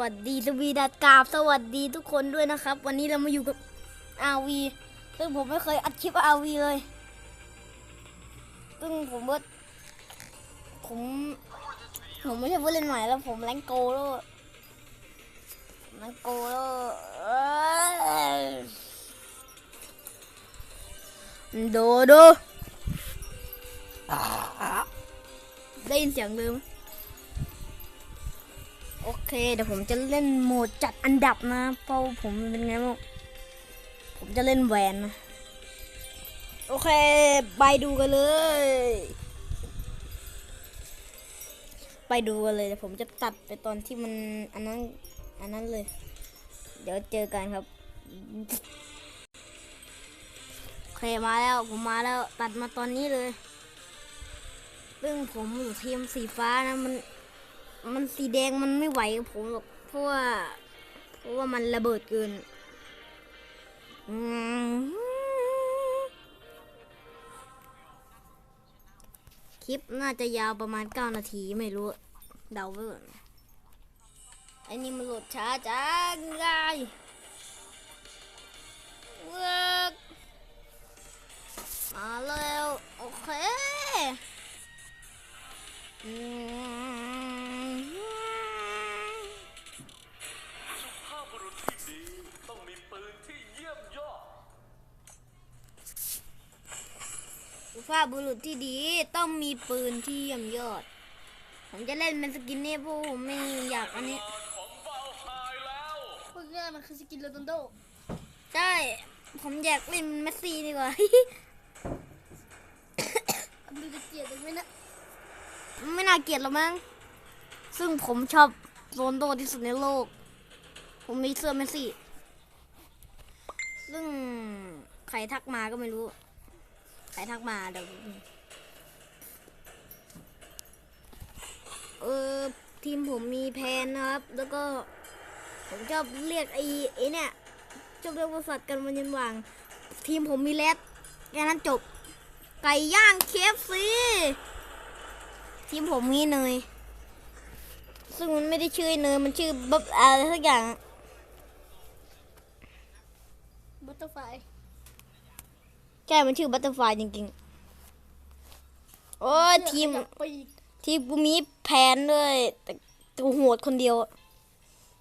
วัสดีสวีดัสกราบสวัสดีทุกคนด้วยนะครับ วันนี้เรามาอยู่กับอาวีซึ่งผมไม่เคยอัดคลิปอาวีเลย ซึ่งผมว่าผมผมไม่ใช่ผู้เล่นใหม่แล้วผมแรงโกแล้วแรงโกแล้วเอ้ยโดโดได้ยินเสียงเดิม โอเค เดี๋ยวผมจะเล่นโหมดจัดอันดับนะเพราะผมเป็นไงบ้างผมจะเล่นแหวนนะ โอเค ไปดูกันเลย ไปดูกันเลยเดี๋ยวผมจะตัดไปตอนที่มันอันนั้นอันนั้นเลย เดี๋ยวเจอกันครับโอเคมาแล้วผมมาแล้วตัดมาตอนนี้เลยซึ่งผมอยู่ทีมสีฟ้านะมัน มันสีแดงมันไม่ไหวกับผมหรอกเพราะว่าเพราะว่ามันระเบิดเกินคลิปน่าจะยาวประมาณ 9 นาทีไม่รู้ เดาไว้ก่อนไอ้นี่มันโหลดช้าจังไงเวิร์กมาแล้ว โอเค สุภาพบุรุษที่ดีต้องมีปืนที่เยี่ยมยอด ผมจะเล่นเป็นสกินนี่เพราะผมไม่อยากอันนี้ของเบาหายแล้วพวกนี้มันคือสกินโรนัลโดใช่ ผมอยากเล่นเมสซี่ดีกว่าดูจะเกลียดยังไหมนะไม่น่าเกลียดหรอกมั้ง ซึ่งผมชอบโรนลโดที่สุดในโลก ผมมีเสื้อเมสซี่ ซึ่งใครทักมาก็ไม่รู้ใค รทักมาเดี๋ยวเออทีมผมมีแพนนะครับ แล้วก็ผมชอบเรียกไอ้ไอ้เนี่ยชอบเรียกว่าสัตว์กันมันยันหว่าง ทีมผมมีแรดแค่นั้นจบ ไก่ย่างเคฟซีทีมผมมีเนยซึ่งมันไม่ได้ชื่อเนยมันชื่อบับอะไรสักอย่างบัตเตอร์ไฟ ใช่ มันชื่อบัตเตอร์ฟลายจริงๆ โอ้ยทีมปีกทีมกูมีแผนด้วยแต่กูโหดคนเดียวอะ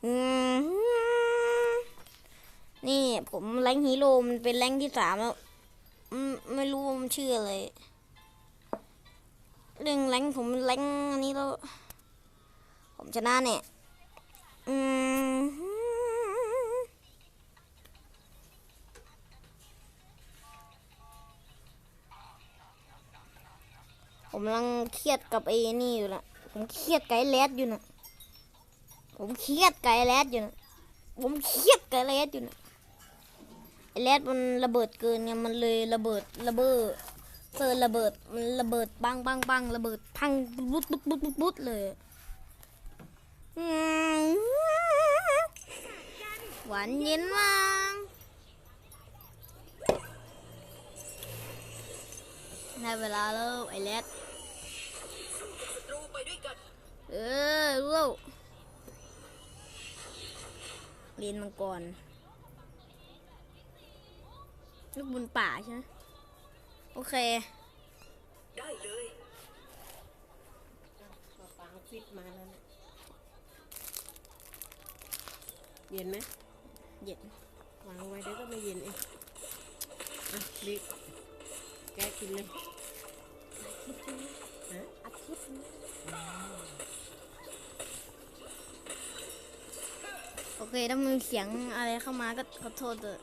อืม นี่ผมแรงค์ฮีโร่มันเป็นแรงค์ที่สามแล้วอืมไม่รู้ว่ามันชื่ออะไร เรื่องแรงค์ผมแรงค์อันนี้แล้ว ผมชนะเนี่ย อืม ผมกำลังเครียดกับไอ้นี่อยู่นะผมเครียดไก่แรดอยู่นะผมเครียดไก่แรดอยู่นะผมเครียดไก่แรดอยู่นะไอ้แรดมันระเบิดเกินไงมันเลยระเบิดระเบิดเซิร์ระเบิดมันระเบิดปังปังปังระเบิดพังปุ๊บปุ๊บปุ๊บปุ๊บปุ๊บเลยหวานเย็นมากได้เวลาแล้วไอ้แรด เออรู้แล้วเรียนมังกรลูกบุญป่าใช่ไหมโอเคมาฟังฟิตมาแล้วนะเย็นไหมเย็นวางไว้เดี๋ยวก็ไม่เย็นเองอะบิ๊กแกกินเลยฮะ อาทิตย์โอเค ถ้ามีเสียงอะไรเข้ามาก็ขอโทษเถอะ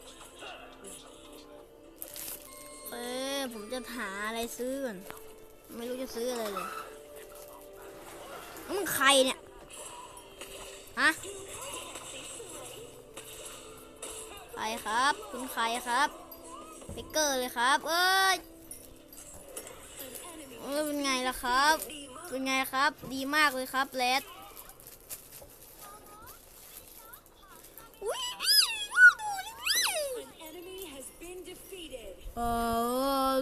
เออผมจะหาอะไรซื้อก่อน ไม่รู้จะซื้ออะไรเลยมึงใครเนี่ย ฮะ ใครครับ คุณใครครับเบเกอร์เลยครับ เอ้ย ครับ เป็นไงครับ ดีมากเลยครับเลดเออ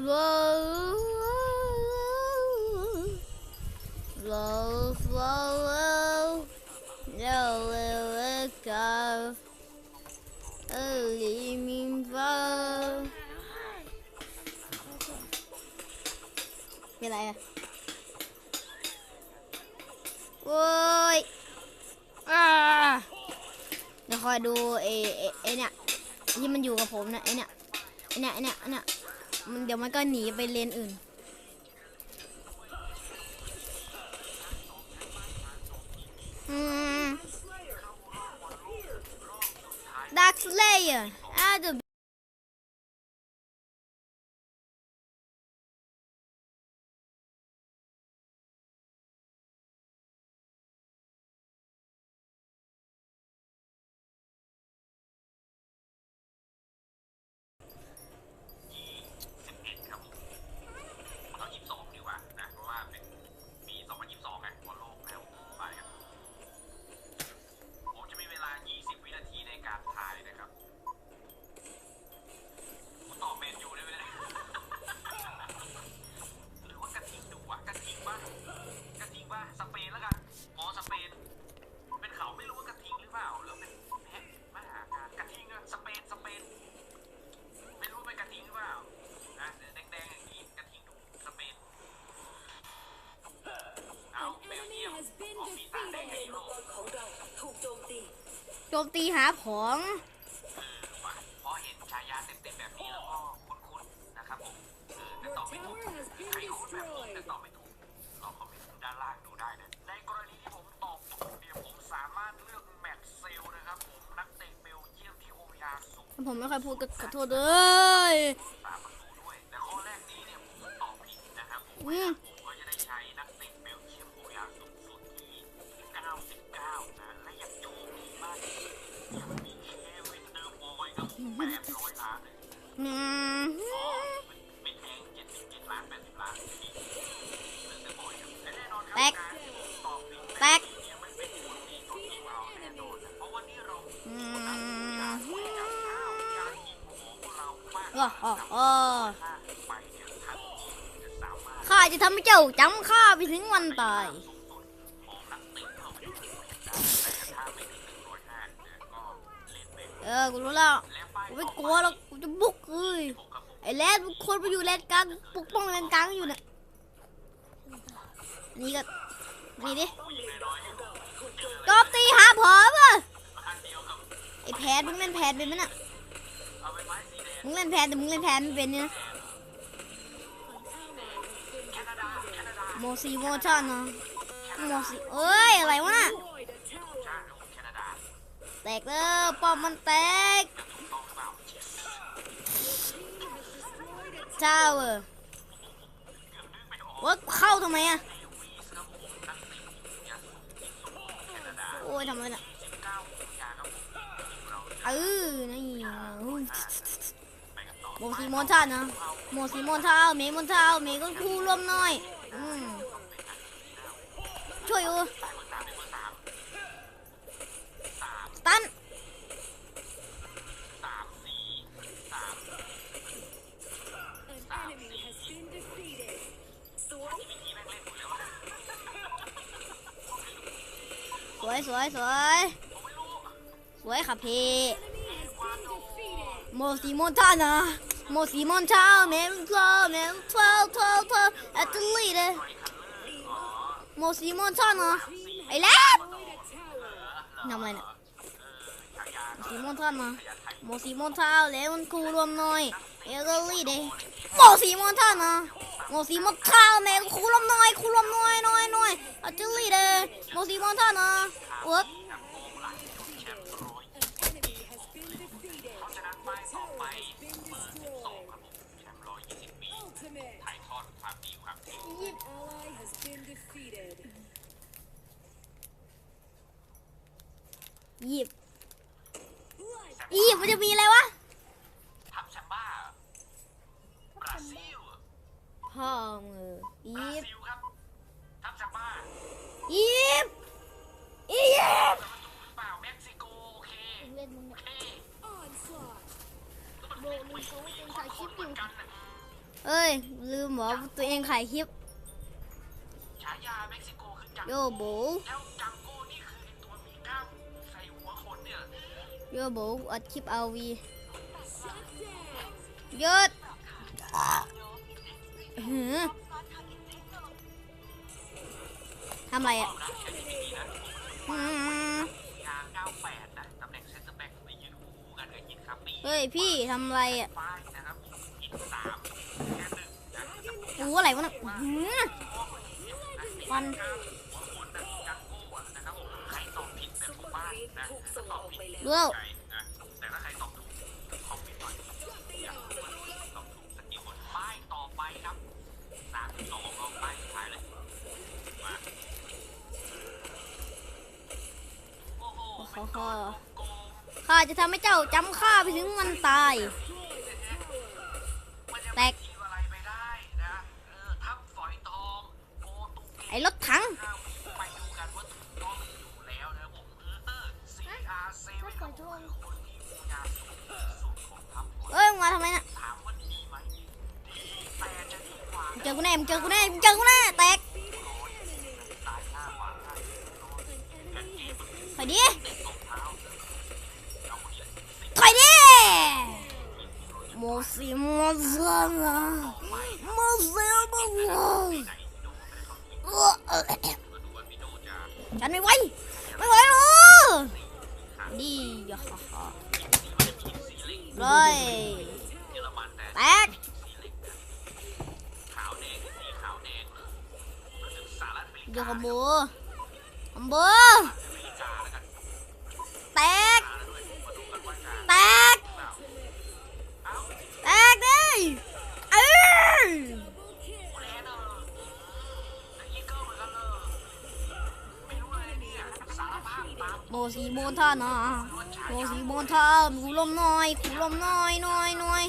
ลฟลลเลเลเลกับเอลิมิมบามีอะไรอะ โอ้ยอ่าเดี๋ยวคอยดูไอ้ไอ้ไอ้เนี่ยที่มันอยู่กับผมนะไอ้เนี่ยไอ้เนี่ยไอ้เนี่ยไอ้เนี่ยมันเดี๋ยวมันก็หนีไปเลนอื่นอืม Dark Slayer ah the มตีหาของเออว่ะพอเห็นฉายาเต็มๆแบบนี้แล้วก็คุ้นๆนะครับผมเออแต่ตอบไม่ถูกใครคุ้นแบบผมแต่ตอบไม่ถูกลองคอมเมนต์ด้านล่างดูได้นะในกรณีที่ผมตอบถูกเนี่ยผมสามารถเลือกแมตช์เซลนะครับผมนักเตะเบลเยียมที่โอยาสูงผมไม่ค่อยพูดก็ขอโทษเลยสามประตูด้วยแต่ข้อแรกนี้เนี่ยผมตอบผิดนะครับผม แตกตอบแตกหัวข้าจะสามารถข้าจะทำให้เจ้าจำข้าไปถึงวันตาย เออ กูรู้แล้วกูไม่กลัวหรอก กูจะบุกเอ้ย ไอ้แรดคนไปอยู่แรดกลางปกป้องแรดกลางอยู่น่ะนี่ก็นี่ดิโจมตีหาผมอะไอ้แพทมึงเล่นแพทเป็นไหมน่ะ มึงเล่นแพทแต่มึงเล่นแพทไม่เป็นเนี่ยโมซีโมชั่นเนาะโมซีเอ้ย อะไรวะน่ะ แตกแล้วป้อมมันแตกต้องหรือเปล่าเจ้าเออว่าเข้าทำไมอะโอ้ยทำไมน่ะเออนี่อุ้ยไปกันโมซีโมชั่นนะโมซีโมเท้าเมย์โมเท้าเมย์ก็คู่ร่วมหน่อยอช่วยอู สวยสวยสวยค่ะพี่โมซีโมชั่นนะโมซีโมเท้าเมย์เท้าเมย์เท้าท้าเท้าแอตลีเลยไฟคัลเลอร์อ๋อโมซีโมชั่นนะไอ้แล็บทำอะไรเนี่ยฉายาโมซีโมชั่นนะโมซีโมเท้าแล้วมันคูรวมหน่อยเอตลีเลยโมซีโมชั่นนะ โมซีมเท้าเมย์คู่ร่วมน่อยคู่ร่วมหน่อยหน่อยหน่อยแอตลีเลยโมซีโมชั่นนะเวิร์กจากโกงหลังแชมป์ร้อยเพราะฉะนั้นป้ายต่อไปเบอร์สิบสองครับผมแชมป์ร้อยยี่สิบปีถ่ายทอดความดีความเท่หยิบหยิบมันจะมีอะไรวะทับแชมบ้าบราซิล พ่อมือบหรายิบซิลครับทับแชมบ้าหยิบหยิบแต่มันถูกหรือเปล่าเม็กซิโกโอเคเล่นมึงโอเนี่ยเคโบมึงเขาเป็นถ่ายคลิปอยู่กันน่ะเอ้ย ลืมบอกว่าตัวเองขายคลิปฉายาเม็กซิโกคือจังโยโบแล้วจังโก้นี่คือไอตัวมีกล้ามใส่หัวขนเนี่ยโยโบอัดคลิปเอาวีหยศือทำอะไรอะเฮ้ยพี่ทำอะไรอะอู้อะไรวะน่ะวันเรื่อง จะทำให้เจ้าจำข้าไปถึงวันตาย แตก ไอ้รถถังเอ้ยมาทำไมนะเจอกูแน่เจอกูแน่ มาเซลมาฉันไม่ไหวไม่ไหวหรอนี่เลยแตกยอมบูอมบู อนท่านาโอ้สีบอลท่าหนูลมน้อยขูลมน้อยน้อยน้อย